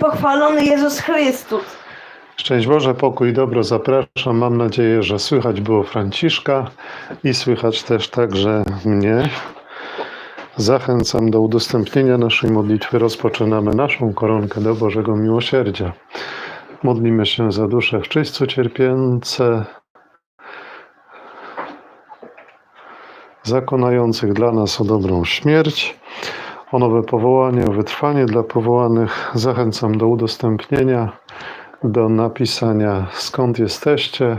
Pochwalony Jezus Chrystus. Szczęść Boże, pokój dobro zapraszam. Mam nadzieję, że słychać było Franciszka i słychać też także mnie. Zachęcam do udostępnienia naszej modlitwy. Rozpoczynamy naszą koronkę do Bożego Miłosierdzia. Modlimy się za dusze w czyśćcu cierpiące, zakonających dla nas o dobrą śmierć, o nowe powołanie, o wytrwanie dla powołanych. Zachęcam do udostępnienia do napisania skąd jesteście,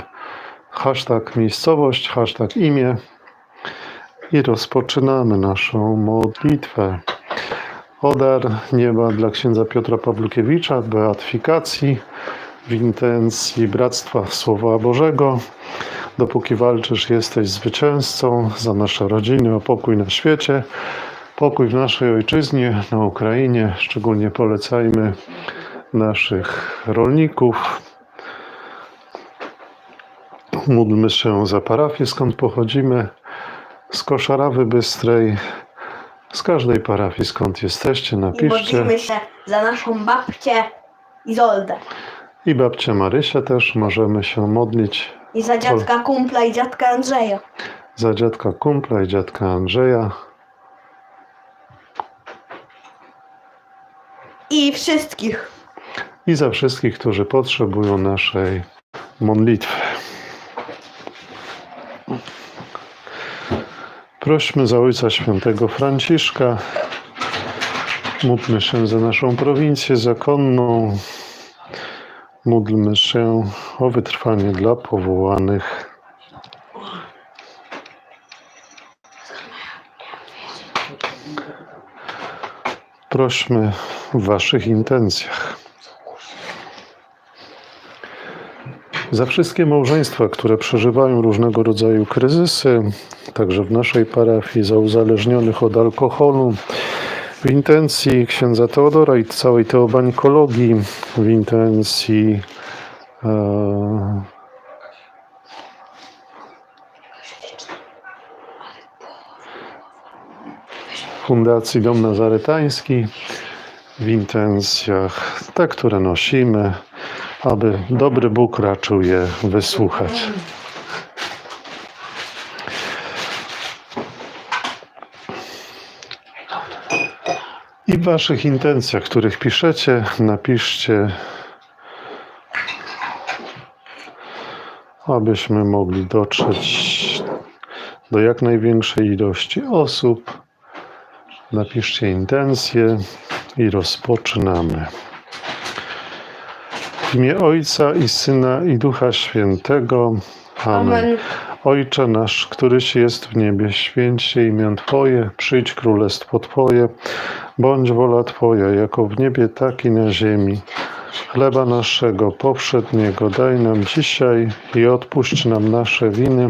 hashtag miejscowość, hashtag imię i rozpoczynamy naszą modlitwę. O dar nieba dla księdza Piotra Pawlukiewicza, beatyfikacji w intencji Bractwa Słowa Bożego. Dopóki walczysz, jesteś zwycięzcą za nasze rodziny, o pokój na świecie, pokój w naszej ojczyźnie, na Ukrainie. Szczególnie polecajmy naszych rolników. Módlmy się za parafię, skąd pochodzimy, z Koszarawy Bystrej, z każdej parafii, skąd jesteście, I napiszcie. modlimy się za naszą babcię Izoldę. I babcia Marysia też możemy się modlić I za dziadka kumpla i dziadka Andrzeja. za dziadka kumpla i dziadka Andrzeja. I wszystkich. i za wszystkich, którzy potrzebują naszej modlitwy. Prośmy za Ojca Świętego Franciszka. Módlmy się za naszą prowincję zakonną. Módlmy się o wytrwanie dla powołanych. Prośmy w Waszych intencjach. Za wszystkie małżeństwa, które przeżywają różnego rodzaju kryzysy, także w naszej parafii, za uzależnionych od alkoholu, w intencji księdza Teodora i całej teobańkologii, w intencji e, Fundacji Dom Nazaretański, w intencjach te, które nosimy, aby dobry Bóg raczył je wysłuchać. I w Waszych intencjach, których piszecie, napiszcie, abyśmy mogli dotrzeć do jak największej ilości osób. Napiszcie intencje i rozpoczynamy. W imię Ojca i Syna i Ducha Świętego. Amen. Amen. Ojcze nasz, któryś jest w niebie, święć się imię Twoje, przyjdź królestwo Twoje, bądź wola Twoja, jako w niebie, tak i na ziemi. Chleba naszego powszedniego daj nam dzisiaj i odpuść nam nasze winy,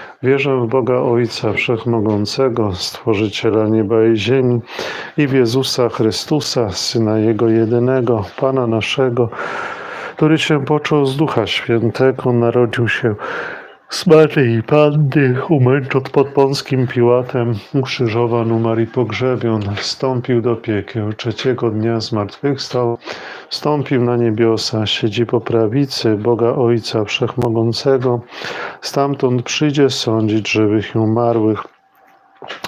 Wierzę w Boga Ojca Wszechmogącego, Stworzyciela nieba i ziemi i w Jezusa Chrystusa, Syna Jego jedynego, Pana naszego, który się począł z Ducha Świętego, narodził się i Panny, umęczon pod Pąskim Piłatem, ukrzyżowan, umarł i pogrzebion, wstąpił do piekieł, trzeciego dnia zmartwychwstał, wstąpił na niebiosa, siedzi po prawicy Boga Ojca Wszechmogącego, stamtąd przyjdzie sądzić żywych i umarłych.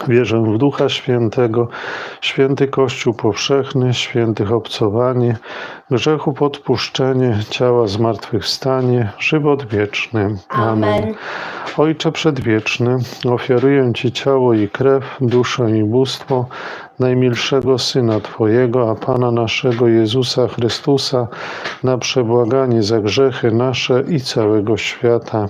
Wierzę w Ducha Świętego, święty Kościół powszechny, świętych obcowanie, grzechu podpuszczenie, ciała zmartwychwstanie, żywot wieczny. Amen. Ojcze Przedwieczny, ofiaruję Ci ciało i krew, duszę i bóstwo najmilszego Syna Twojego, a Pana naszego Jezusa Chrystusa, na przebłaganie za grzechy nasze i całego świata.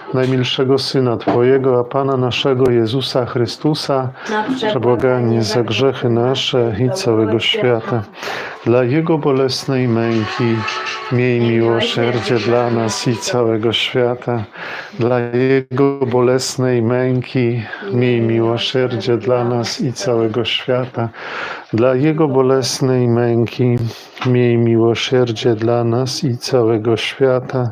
najmilszego Syna Twojego, a Pana naszego Jezusa Chrystusa, przebłaganie za grzechy nasze i całego świata. Dla Jego bolesnej męki miej miłosierdzie dla nas i całego świata. Dla Jego bolesnej męki miej miłosierdzie dla nas i całego świata. Dla Jego bolesnej męki miej miłosierdzie dla nas i całego świata.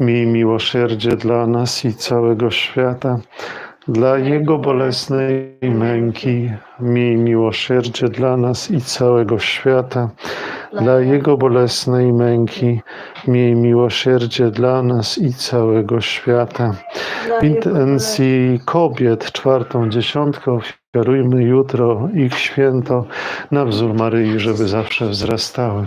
miej miłosierdzie dla nas i całego świata. Dla Jego bolesnej męki miej miłosierdzie dla nas i całego świata. Dla Jego bolesnej męki miej miłosierdzie dla nas i całego świata. W intencji kobiet czwartą dziesiątkę ofiarujmy jutro ich święto na wzór Maryi, żeby zawsze wzrastały.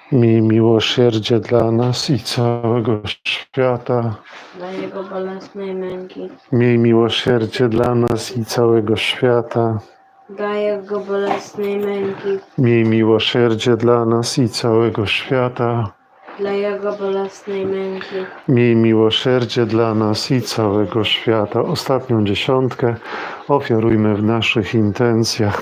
Miej miłosierdzie dla nas i całego świata. dla Jego bolesnej męki, Miej miłosierdzie dla nas i całego świata. dla Jego bolesnej męki, Miej miłosierdzie dla nas i całego świata. dla Jego bolesnej męki, Miej miłosierdzie dla nas i całego świata. Ostatnią dziesiątkę ofiarujmy w naszych intencjach.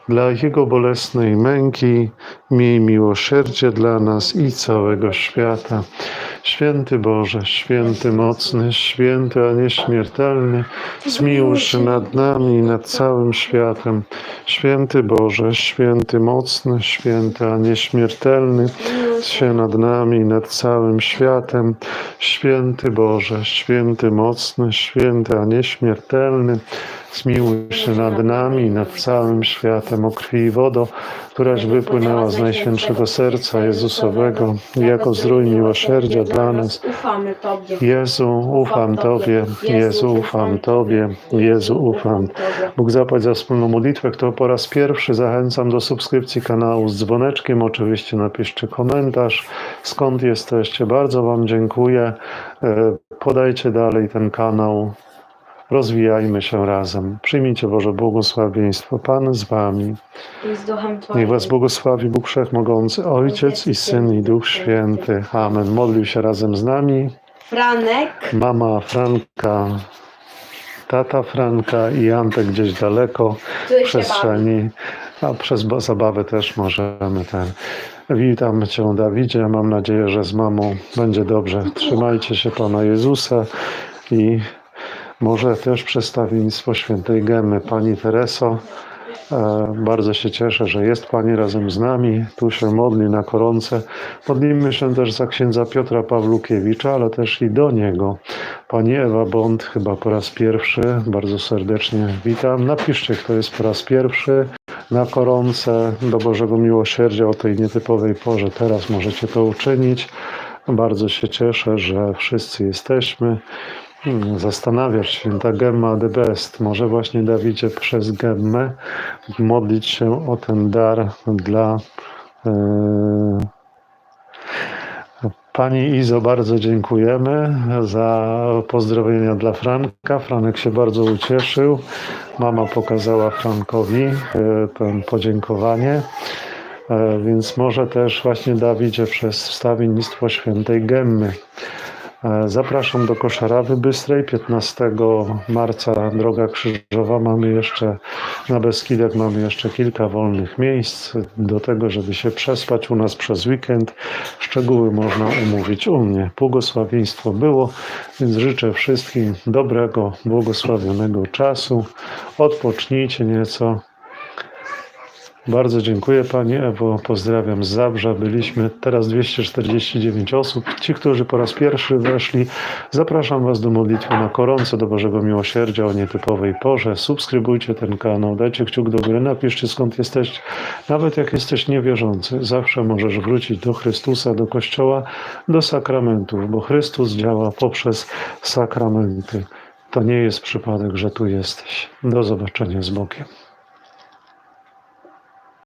Dla Jego bolesnej męki miej miłosierdzie dla nas i całego świata. Święty Boże, święty mocny, święty, a nieśmiertelny, zmiłuj się nad nami i nad całym światem. Święty Boże, święty mocny, święty, a nieśmiertelny, się nad nami i nad całym światem. Święty Boże, święty mocny, święty, a nieśmiertelny, zmiłuj się nad nami nad całym światem. O krwi i wodo, któraś wypłynęła z najświętszego serca Jezusowego, jako zdrój miłosierdzia dla nas. Jezu, ufam Tobie, Jezu, ufam Tobie, Jezu, ufam. Bóg zapłać za wspólną modlitwę. Kto po raz pierwszy zachęcam do subskrypcji kanału z dzwoneczkiem. Oczywiście napiszcie komentarz, skąd jesteście. Bardzo Wam dziękuję. E, Podajcie dalej ten kanał. Rozwijajmy się razem. Przyjmijcie Boże błogosławieństwo. Pan z Wami. Niech Was błogosławi Bóg Wszechmogący, Ojciec i Syn i Duch Święty. Amen. Modlił się razem z nami Franek. mama Franka, tata Franka i Antek gdzieś daleko w przestrzeni, a przez ba- zabawę też możemy ten. Witam Cię Dawidzie, mam nadzieję, że z mamą będzie dobrze. Trzymajcie się Pana Jezusa i może też przedstawienictwo świętej Gemy. Pani Tereso, e, bardzo się cieszę, że jest Pani razem z nami. Tu się modli na koronce. Modlimy się też za księdza Piotra Pawlukiewicza, ale też i do niego. Pani Ewa Bond chyba po raz pierwszy. Bardzo serdecznie witam. Napiszcie, kto jest po raz pierwszy na koronce do Bożego Miłosierdzia o tej nietypowej porze. Teraz możecie to uczynić. Bardzo się cieszę, że wszyscy jesteśmy. Hmm, Zastanawiasz się, ta gemma the best. Może właśnie Dawidzie przez gemmę modlić się o ten dar dla e, Pani Izo, bardzo dziękujemy za pozdrowienia dla Franka. Franek się bardzo ucieszył. Mama pokazała Frankowi e, to podziękowanie. E, Więc może też właśnie Dawidzie przez wstawiennictwo świętej Gemmy. E, Zapraszam do Koszarawy Bystrej 15 marca Droga Krzyżowa. Mamy jeszcze na Beskidach mamy jeszcze kilka wolnych miejsc do tego, żeby się przespać u nas przez weekend. Szczegóły można umówić u mnie. Błogosławieństwo było, więc życzę wszystkim dobrego, błogosławionego czasu. Odpocznijcie nieco. Bardzo dziękuję Pani Ewo, pozdrawiam z Zabrza. Byliśmy teraz 249 osób. Ci, którzy po raz pierwszy weszli, zapraszam Was do modlitwy na koronce do Bożego Miłosierdzia o nietypowej porze. Subskrybujcie ten kanał, dajcie kciuk do góry, napiszcie skąd jesteście. Nawet jak jesteś niewierzący, zawsze możesz wrócić do Chrystusa, do Kościoła, do sakramentów, bo Chrystus działa poprzez sakramenty. To nie jest przypadek, że tu jesteś. Do zobaczenia z Bogiem.